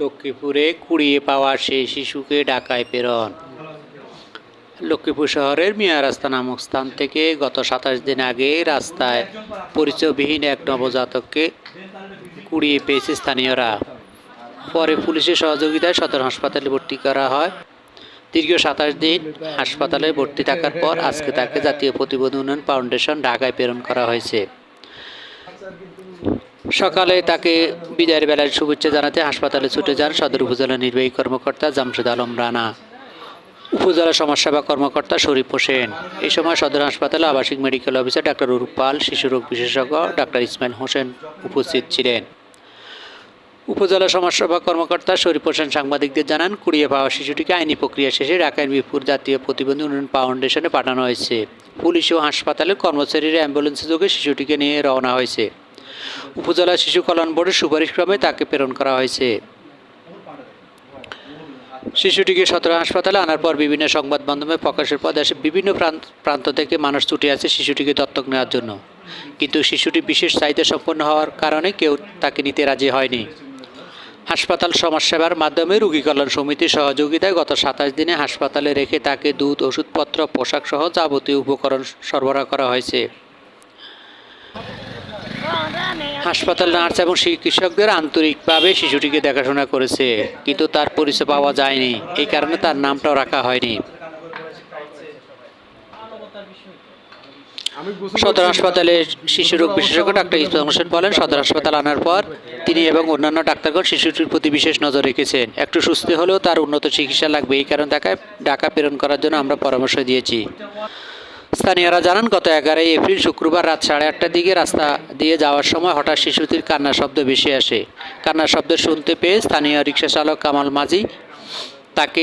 লক্ষ্মীপুরে কুড়িয়ে পাওয়া সেই শিশুকে ঢাকায় প্রেরণ। লক্ষ্মীপুর শহরের মিয়া রাস্তা নামক স্থান থেকে গত সাতাশ দিন আগে রাস্তায় পরিচয়বিহীন এক নবজাতককে কুড়িয়ে পেয়েছে স্থানীয়রা। পরে পুলিশের সহযোগিতায় সদর হাসপাতালে ভর্তি করা হয়। দীর্ঘ সাতাশ দিন হাসপাতালে ভর্তি থাকার পর আজকে তাকে জাতীয় প্রতিবন্ধী উন্নয়ন ফাউন্ডেশন ঢাকায় প্রেরণ করা হয়েছে। সকালে তাকে বিদায়ের বেলায় শুভেচ্ছা জানাতে হাসপাতালে ছুটে যান সদর উপজেলা নির্বাহী কর্মকর্তা জামশেদ আলম রানা, উপজেলা সমাজসেবা কর্মকর্তা শরীফ হোসেন। এই সময় সদর হাসপাতালে আবাসিক medical officer doctor Arup Pal শিশুরোগ বিশেষজ্ঞ ডাক্তার ইসমাইল হোসেন উপস্থিত ছিলেন। উপজেলা সমাজসেবা কর্মকর্তা শরীফ হোসেন সাংবাদিকদের জানান, কুড়িয়ে পাওয়া শিশুটিকে আইনি প্রক্রিয়া শেষে ঢাকার মিরপুর জাতীয় প্রতিবন্ধী উন্নয়ন ফাউন্ডেশনে পাঠানো হয়েছে। পুলিশ ও হাসপাতালের কর্মচারীরা অ্যাম্বুলেন্সে যোগে শিশুটিকে নিয়ে রওনা হয়েছে। উপজেলা শিশু কল্যাণ বোর্ডের সুপারিশক্রমে তাকে প্রেরণ করা হয়েছে। শিশুটিকে সদর হাসপাতালে আনার পর বিভিন্ন সংবাদ মাধ্যমে প্রকাশের পর দেশের বিভিন্ন প্রান্ত থেকে মানুষ ছুটে আসে শিশুটিকে দত্তক নেওয়ার জন্য। কিন্তু শিশুটি বিশেষ চাহিদা সম্পন্ন হওয়ার কারণে কেউ তাকে নিতে রাজি হয়নি। হাসপাতাল সমাজসেবার মাধ্যমে রোগী কল্যাণ সমিতির সহযোগিতায় গত সাতাশ দিনে হাসপাতালে রেখে তাকে দুধ, ওষুধপত্র পোশাক সহ যাবতীয় উপকরণ সরবরাহ করা হয়েছে। হাসপাতাল নার্স এবং চিকিৎসকদের আন্তরিকভাবে শিশুটিকে দেখাশোনা করেছে, কিন্তু তার পরিচয় পাওয়া যায়নি। এই কারণে তার নামটাও রাখা হয়নি। সদর হাসপাতালে শিশু রোগ বিশেষজ্ঞ ডাক্তার ইসলাম হোসেন বলেন, সদর হাসপাতাল আনার পর তিনি এবং অন্যান্য ডাক্তারগণ শিশুটির প্রতি বিশেষ নজর রেখেছেন। একটু সুস্থ হলেও তার উন্নত চিকিৎসা লাগবে, এই কারণে তাকে ঢাকা প্রেরণ করার জন্য আমরা পরামর্শ দিয়েছি। স্থানীয়রা জানান, গত এগারোই এপ্রিল শুক্রবার রাত সাড়ে আটটার দিকে রাস্তা দিয়ে যাওয়ার সময় হঠাৎ শিশুটির কান্নার শব্দ বেশি আসে। কান্নার শব্দ শুনতে পেয়ে স্থানীয় রিক্সা চালক কামাল মাঝি তাকে